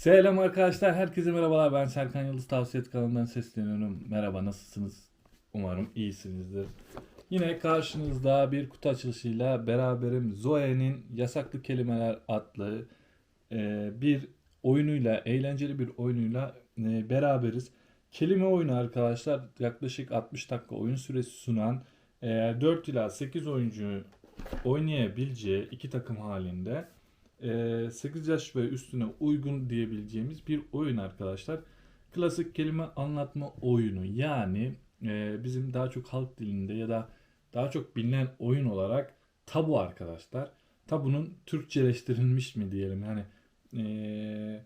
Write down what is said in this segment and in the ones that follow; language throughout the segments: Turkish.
Selam arkadaşlar, herkese merhabalar. Ben Serkan Yıldız Tavsiyet kanalından sesleniyorum. Merhaba, nasılsınız? Umarım iyisinizdir. Yine karşınızda bir kutu açılışıyla beraberim. Zoe'nin Yasaklı Kelimeler adlı e, bir oyunuyla, eğlenceli bir oyunuyla e, beraberiz. Kelime oyunu arkadaşlar yaklaşık 60 dakika oyun süresi sunan e, 4 ila 8 oyuncu oynayabileceği iki takım halinde 8 yaş ve üstüne uygun diyebileceğimiz bir oyun arkadaşlar. Klasik kelime anlatma oyunu yani e, bizim daha çok halk dilinde ya da daha çok bilinen oyun olarak tabu arkadaşlar. Tabunun Türkçeleştirilmiş mi diyelim yani e,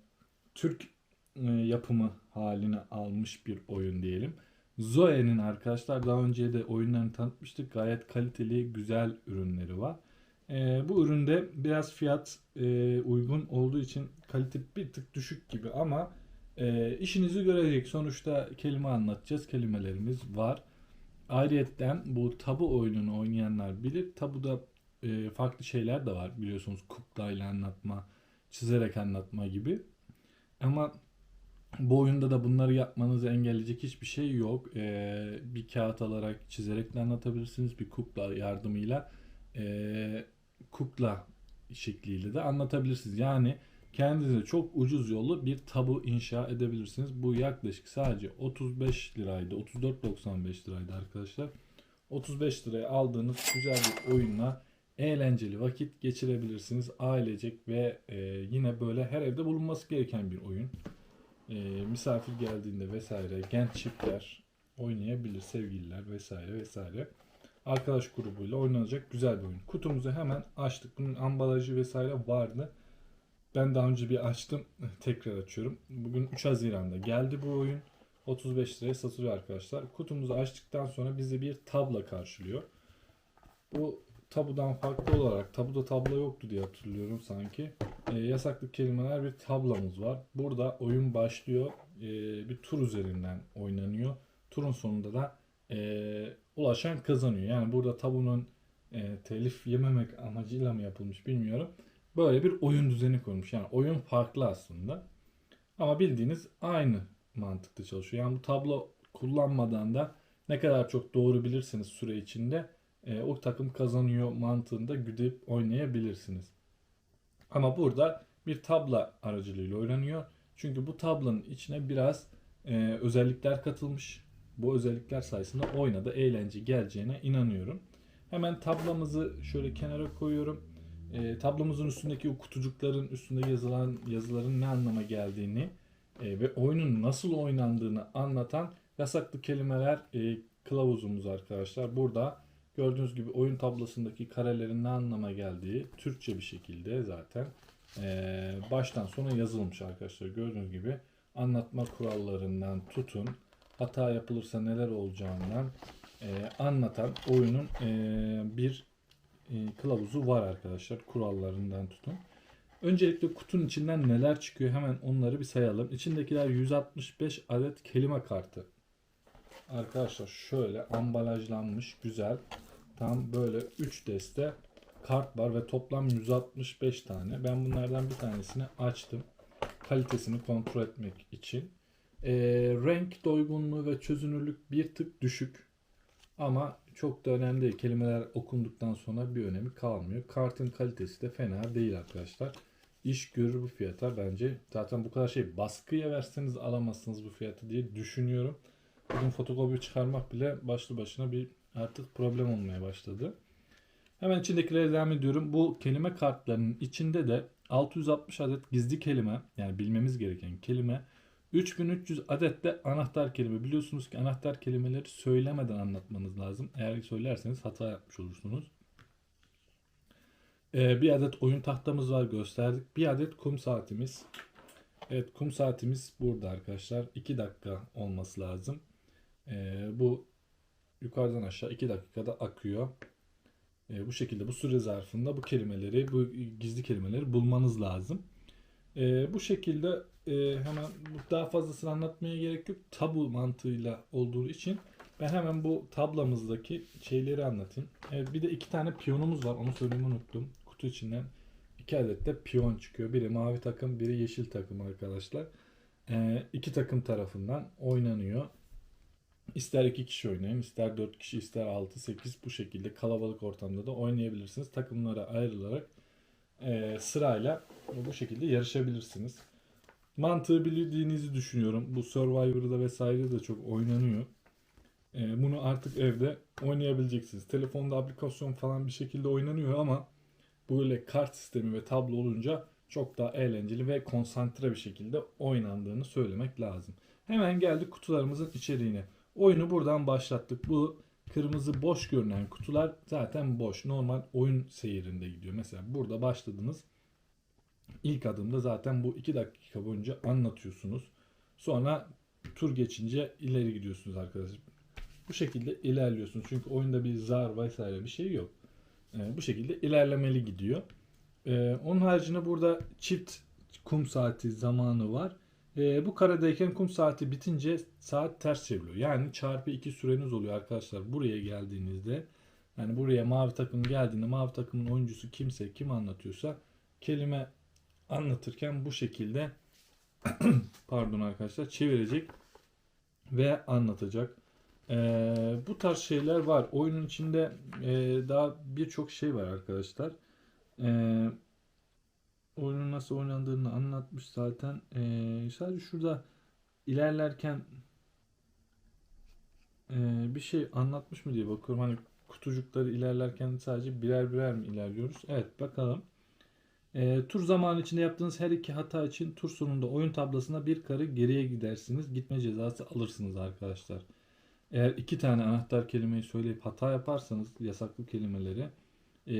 Türk e, yapımı halini almış bir oyun diyelim. Zoe'nin arkadaşlar daha önce de oyunlarını tanıtmıştık. Gayet kaliteli, güzel ürünleri var. Ee, bu üründe biraz fiyat e, uygun olduğu için kalite bir tık düşük gibi ama e, işinizi görecek. Sonuçta kelime anlatacağız. Kelimelerimiz var. Ayrıyetten bu tabu oyununu oynayanlar bilir. Tabuda e, farklı şeyler de var. Biliyorsunuz kuklayla anlatma, çizerek anlatma gibi. Ama bu oyunda da bunları yapmanızı engelleyecek hiçbir şey yok. Ee, bir kağıt alarak çizerek de anlatabilirsiniz. Bir kukla yardımıyla e, kukla şekliyle de anlatabilirsiniz. Yani kendinize çok ucuz yolu bir tabu inşa edebilirsiniz. Bu yaklaşık sadece 35 liraydı. 34.95 liraydı arkadaşlar. 35 liraya aldığınız güzel bir oyunla eğlenceli vakit geçirebilirsiniz. Ailecek ve e, yine böyle her evde bulunması gereken bir oyun. E, misafir geldiğinde vesaire genç çiftler oynayabilir, sevgililer vesaire vesaire arkadaş grubuyla oynanacak güzel bir oyun. Kutumuzu hemen açtık. Bunun ambalajı vesaire vardı. Ben daha önce bir açtım. Tekrar açıyorum. Bugün 3 Haziran'da geldi bu oyun. 35 liraya satılıyor arkadaşlar. Kutumuzu açtıktan sonra bizi bir tabla karşılıyor. Bu tabudan farklı olarak tabuda tablo yoktu diye hatırlıyorum sanki. E, yasaklı kelimeler bir tablamız var. Burada oyun başlıyor. E, bir tur üzerinden oynanıyor. Turun sonunda da e, ulaşan kazanıyor. Yani burada tabunun e, telif yememek amacıyla mı yapılmış bilmiyorum. Böyle bir oyun düzeni kurmuş. Yani oyun farklı aslında. Ama bildiğiniz aynı mantıkta çalışıyor. Yani bu tablo kullanmadan da ne kadar çok doğru bilirsiniz süre içinde e, o takım kazanıyor mantığında gidip oynayabilirsiniz. Ama burada bir tabla aracılığıyla oynanıyor. Çünkü bu tablanın içine biraz e, özellikler katılmış bu özellikler sayesinde oyuna da eğlence geleceğine inanıyorum. Hemen tablamızı şöyle kenara koyuyorum. E, tablamızın üstündeki o kutucukların üstünde yazılan yazıların ne anlama geldiğini e, ve oyunun nasıl oynandığını anlatan yasaklı kelimeler e, kılavuzumuz arkadaşlar. Burada gördüğünüz gibi oyun tablasındaki karelerin ne anlama geldiği Türkçe bir şekilde zaten e, baştan sona yazılmış arkadaşlar. Gördüğünüz gibi anlatma kurallarından tutun hata yapılırsa neler olacağından e, anlatan oyunun e, bir e, kılavuzu var arkadaşlar. Kurallarından tutun. Öncelikle kutunun içinden neler çıkıyor hemen onları bir sayalım. İçindekiler 165 adet kelime kartı. Arkadaşlar şöyle ambalajlanmış güzel. Tam böyle 3 deste kart var ve toplam 165 tane. Ben bunlardan bir tanesini açtım. Kalitesini kontrol etmek için. E, renk doygunluğu ve çözünürlük bir tık düşük. Ama çok da önemli değil. Kelimeler okunduktan sonra bir önemi kalmıyor. Kartın kalitesi de fena değil arkadaşlar. İş görür bu fiyata bence. Zaten bu kadar şey baskıya verseniz alamazsınız bu fiyatı diye düşünüyorum. Bugün fotokopi çıkarmak bile başlı başına bir artık problem olmaya başladı. Hemen içindekileri devam ediyorum. Bu kelime kartlarının içinde de 660 adet gizli kelime yani bilmemiz gereken kelime 3300 adet de anahtar kelime. Biliyorsunuz ki anahtar kelimeleri söylemeden anlatmanız lazım. Eğer söylerseniz hata yapmış olursunuz. Ee, bir adet oyun tahtamız var gösterdik. Bir adet kum saatimiz. Evet kum saatimiz burada arkadaşlar. 2 dakika olması lazım. Ee, bu yukarıdan aşağı 2 dakikada akıyor. Ee, bu şekilde bu süre zarfında bu kelimeleri, bu gizli kelimeleri bulmanız lazım. Ee, bu şekilde e, hemen daha fazlasını anlatmaya gerek yok. Tabu mantığıyla olduğu için ben hemen bu tablamızdaki şeyleri anlatayım. Evet bir de iki tane piyonumuz var. Onu söylemeyi unuttum. Kutu içinden iki adet de piyon çıkıyor. Biri mavi takım, biri yeşil takım arkadaşlar. Ee, iki takım tarafından oynanıyor. İster iki kişi oynayın, ister dört kişi, ister altı, sekiz bu şekilde kalabalık ortamda da oynayabilirsiniz. Takımlara ayrılarak e, sırayla bu şekilde yarışabilirsiniz. Mantığı bildiğinizi düşünüyorum. Bu Survivor'da vesaire de çok oynanıyor. E, bunu artık evde oynayabileceksiniz. Telefonda aplikasyon falan bir şekilde oynanıyor ama böyle kart sistemi ve tablo olunca çok daha eğlenceli ve konsantre bir şekilde oynandığını söylemek lazım. Hemen geldik kutularımızın içeriğine. Oyunu buradan başlattık. Bu kırmızı boş görünen kutular zaten boş. Normal oyun seyirinde gidiyor. Mesela burada başladınız. İlk adımda zaten bu 2 dakika boyunca anlatıyorsunuz. Sonra tur geçince ileri gidiyorsunuz arkadaşlar. Bu şekilde ilerliyorsunuz. Çünkü oyunda bir zar vesaire bir şey yok. Ee, bu şekilde ilerlemeli gidiyor. Ee, onun haricinde burada çift kum saati zamanı var. Ee, bu karedeyken kum saati bitince saat ters çevriliyor. Yani çarpı 2 süreniz oluyor arkadaşlar. Buraya geldiğinizde yani buraya mavi takım geldiğinde mavi takımın oyuncusu kimse kim anlatıyorsa kelime anlatırken bu şekilde pardon arkadaşlar çevirecek ve anlatacak. Ee, bu tarz şeyler var. Oyunun içinde e, daha birçok şey var arkadaşlar. Ee, oyunun nasıl oynandığını anlatmış zaten. Ee, sadece şurada ilerlerken e, bir şey anlatmış mı diye bakıyorum. Hani kutucukları ilerlerken sadece birer birer mi ilerliyoruz? Evet bakalım. E, tur zamanı içinde yaptığınız her iki hata için tur sonunda oyun tablasına bir kare geriye gidersiniz. Gitme cezası alırsınız arkadaşlar. Eğer iki tane anahtar kelimeyi söyleyip hata yaparsanız yasaklı kelimeleri e,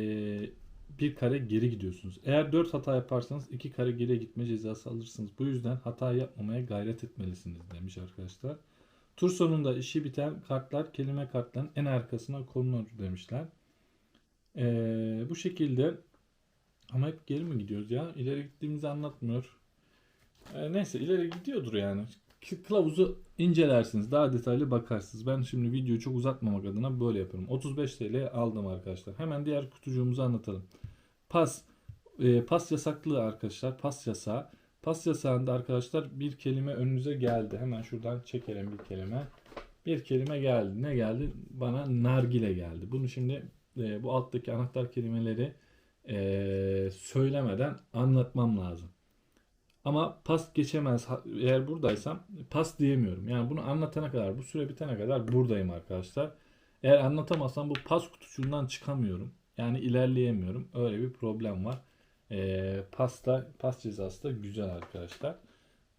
bir kare geri gidiyorsunuz. Eğer dört hata yaparsanız iki kare geriye gitme cezası alırsınız. Bu yüzden hata yapmamaya gayret etmelisiniz demiş arkadaşlar. Tur sonunda işi biten kartlar kelime kartların en arkasına konulur demişler. E, bu şekilde ama hep geri mi gidiyoruz ya? İleri gittiğimizi anlatmıyor. E, neyse ileri gidiyordur yani. Kılavuzu incelersiniz. Daha detaylı bakarsınız. Ben şimdi videoyu çok uzatmamak adına böyle yapıyorum. 35 TL aldım arkadaşlar. Hemen diğer kutucuğumuzu anlatalım. Pas. E, pas yasaklı arkadaşlar. Pas yasağı. Pas yasağında arkadaşlar bir kelime önünüze geldi. Hemen şuradan çekelim bir kelime. Bir kelime geldi. Ne geldi? Bana nargile geldi. Bunu şimdi e, bu alttaki anahtar kelimeleri e, söylemeden anlatmam lazım. Ama pas geçemez. Eğer buradaysam pas diyemiyorum. Yani bunu anlatana kadar, bu süre bitene kadar buradayım arkadaşlar. Eğer anlatamazsam bu pas kutucuğundan çıkamıyorum. Yani ilerleyemiyorum. Öyle bir problem var. E, pasta, pas cezası da güzel arkadaşlar.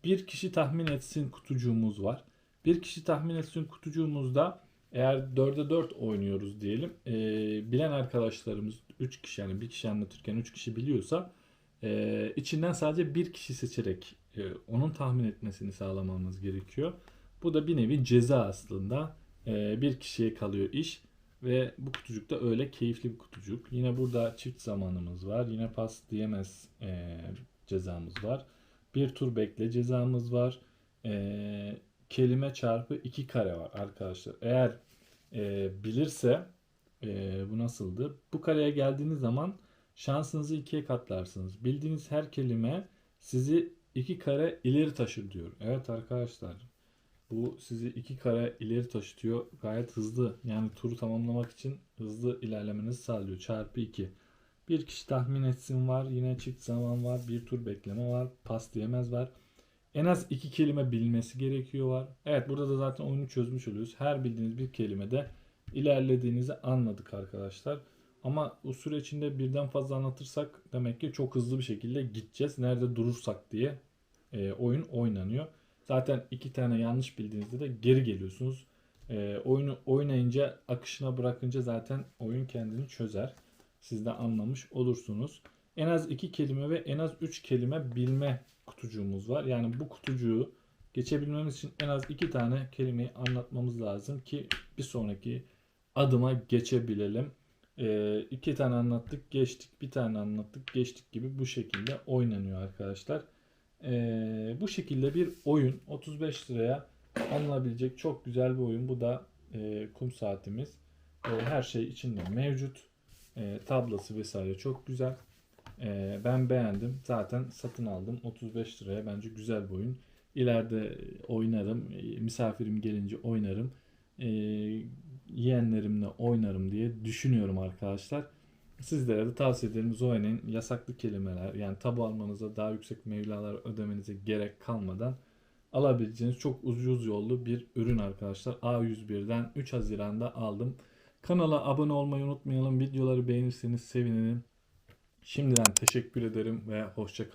Bir kişi tahmin etsin kutucuğumuz var. Bir kişi tahmin etsin kutucuğumuzda eğer 4'e 4 oynuyoruz diyelim. E, bilen arkadaşlarımız 3 kişi yani bir kişi anlatırken 3 kişi biliyorsa e, içinden sadece bir kişi seçerek e, onun tahmin etmesini sağlamamız gerekiyor. Bu da bir nevi ceza aslında. E, bir kişiye kalıyor iş ve bu kutucuk da öyle keyifli bir kutucuk. Yine burada çift zamanımız var. Yine pas diyemez e, cezamız var. Bir tur bekle cezamız var. E, kelime çarpı iki kare var arkadaşlar. Eğer e, bilirse e, bu nasıldı? Bu kareye geldiğiniz zaman şansınızı ikiye katlarsınız. Bildiğiniz her kelime sizi iki kare ileri taşır diyor. Evet arkadaşlar bu sizi iki kare ileri taşıtıyor. Gayet hızlı yani turu tamamlamak için hızlı ilerlemenizi sağlıyor. Çarpı 2. Bir kişi tahmin etsin var. Yine çift zaman var. Bir tur bekleme var. Pas diyemez var. En az iki kelime bilmesi gerekiyor var. Evet burada da zaten oyunu çözmüş oluyoruz. Her bildiğiniz bir kelimede ilerlediğinizi anladık arkadaşlar. Ama o süre içinde birden fazla anlatırsak demek ki çok hızlı bir şekilde gideceğiz. Nerede durursak diye e, oyun oynanıyor. Zaten iki tane yanlış bildiğinizde de geri geliyorsunuz. E, oyunu oynayınca akışına bırakınca zaten oyun kendini çözer. Siz de anlamış olursunuz. En az iki kelime ve en az üç kelime bilme kutucuğumuz var. Yani bu kutucuğu geçebilmemiz için en az iki tane kelimeyi anlatmamız lazım ki bir sonraki adıma geçebilelim. Ee, iki tane anlattık geçtik bir tane anlattık geçtik gibi bu şekilde oynanıyor arkadaşlar. Ee, bu şekilde bir oyun 35 liraya alınabilecek çok güzel bir oyun. Bu da e, kum saatimiz. E, her şey içinde mevcut. E, tablası vesaire çok güzel. Ee, ben beğendim. Zaten satın aldım. 35 liraya bence güzel bir oyun. İleride oynarım. e, Misafirim gelince oynarım. E, yeğenlerimle oynarım diye düşünüyorum arkadaşlar. Sizlere de tavsiye ederim. Zoe'nin yasaklı kelimeler yani tabu almanıza daha yüksek mevlalar ödemenize gerek kalmadan alabileceğiniz çok ucuz yollu bir ürün arkadaşlar. A101'den 3 Haziran'da aldım. Kanala abone olmayı unutmayalım. Videoları beğenirseniz sevinirim. Şimdiden teşekkür ederim ve hoşça